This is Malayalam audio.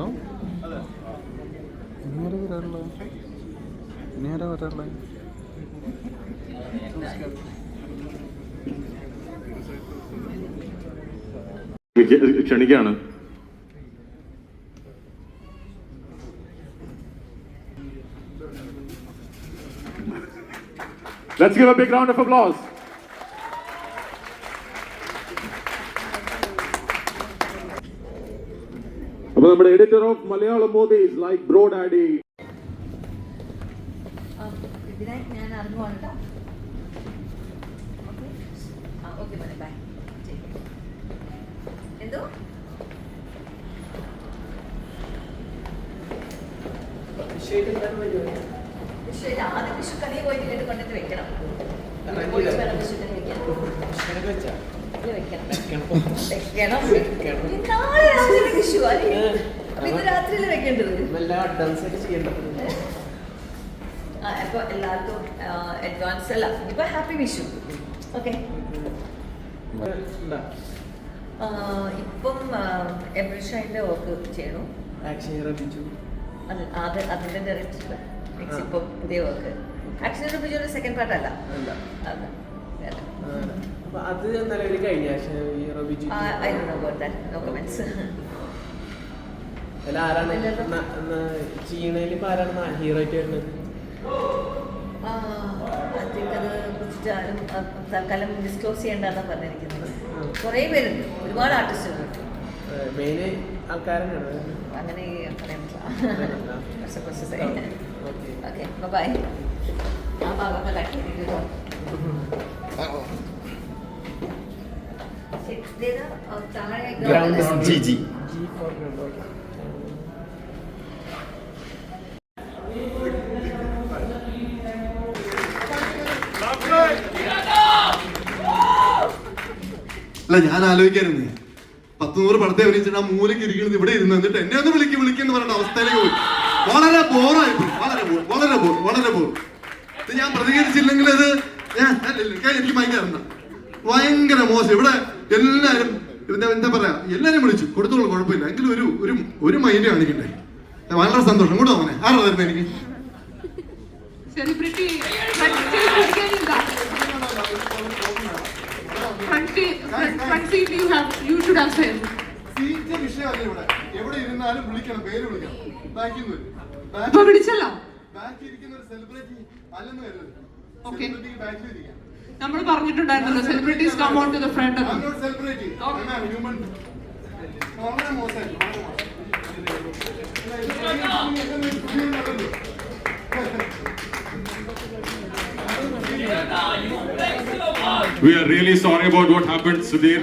ഹലോ ഇനി ആരാ വരാറുള്ള ഇനി വരാറുള്ള ക്ഷണിക്കാണ് Let's give a big round of applause. അപ്പൊ നമ്മുടെ editor of Malayalam movies like Bro Daddy ഇതിനായി ഞാൻ ഇറങ്ങുവാണ് കേട്ടോ. ഓക്കെ മോനെ ബൈ എന്തോ? ആദ്യം വിഷു കണി പോയിട്ട് കൊണ്ടിട്ട് വെക്കണം. വെക്കണം. വെക്കണം. വെക്കണം. അപ്പൊ എല്ലാവർക്കും അഡ്വാൻസ് അല്ല ഇപ്പൊ ഹാപ്പി വിഷു ഓക്കെ ഇപ്പം എംബ്രിഷൈന്റെ വർക്ക് ചെയ്യണു? അത് അത് അതിന്റെ ഡയറക്ടർ ഇപ്പം പുതിയ വർക്ക് ആക്ച്വലി ബിജുവിന്റെ സെക്കൻഡ് പാർട്ട് അല്ല. വേറെ അത് നിലവിൽ കഴിഞ്ഞ അതിൽ ആരാണ് ചീണയിൽ ഇപ്പൊ ആരാണ് ഹീറോ ആയിട്ട് വരുന്നത്? ഐ തിങ്ക് അത് കുറിച്ചിട്ട് ആരും ആ, തൽക്കാലം ഡിസ്ക്ലോസ് ചെയ്യേണ്ടതാണ് പറഞ്ഞിരിക്കുന്നത്. കുറേ പേരുണ്ട്. ഒരുപാട് ആർട്ടിസ്റ്റുകളുണ്ട് അങ്ങനെ പറയാൻ പറ്റില്ല ഓക്കെ. ഓക്കെ ബൈ ആ ഭാഗമൊക്കെ കട്ട് ചെയ്തിട്ടോ ജി ജി അല്ല ഞാൻ ആലോചിക്കായിരുന്നു പത്ത് നൂറ് പടത്തെ അഭിനയിച്ചിട്ട് ആ മൂലയ്ക്ക് ഇരിക്കുന്നത് ഇവിടെ ഇരുന്ന് എന്നിട്ട് എന്നെ ഒന്ന് വിളിക്ക് വിളിക്കുന്നു പറയുന്ന അവസ്ഥയിലേക്ക് പോയി വളരെ ബോറായി പോയി വളരെ ബോർ വളരെ ബോർ വളരെ ബോർ ഇത് ഞാൻ പ്രതികരിച്ചില്ലെങ്കിൽ അത് ഞാൻ എനിക്ക് ഭയങ്കര ഭയങ്കര മോശം ഇവിടെ എല്ലാരും എന്താ എന്താ പറയാ? എല്ലാരും വിളിച്ചു. കൊടുത്തോളൂ കുഴപ്പമില്ല. എങ്കിലും ഒരു ഒരു ഒരു മൈൻഡ് കാണിക്കണ്ടേ? വളരെ സന്തോഷം. കൂടെ അവനെ ആരാ തരുന്നത് എനിക്ക്? എവിടെ ഇരുന്നാലും വിളിക്കണം പേര് വിളിക്കണം. ബാക്കി ഇരിക്കുന്ന ഒരു സെലിബ്രിറ്റി അല്ലെന്ന് കരുതരുത്. Okay. സെലിബ്രിറ്റി ബാക്കിൽ ഇരിക്കാം. നമ്മൾ പറഞ്ഞിട്ടുണ്ടായിരുന്നല്ലോ celebrities come out to the front. We are really sorry about what happened, Sudhir.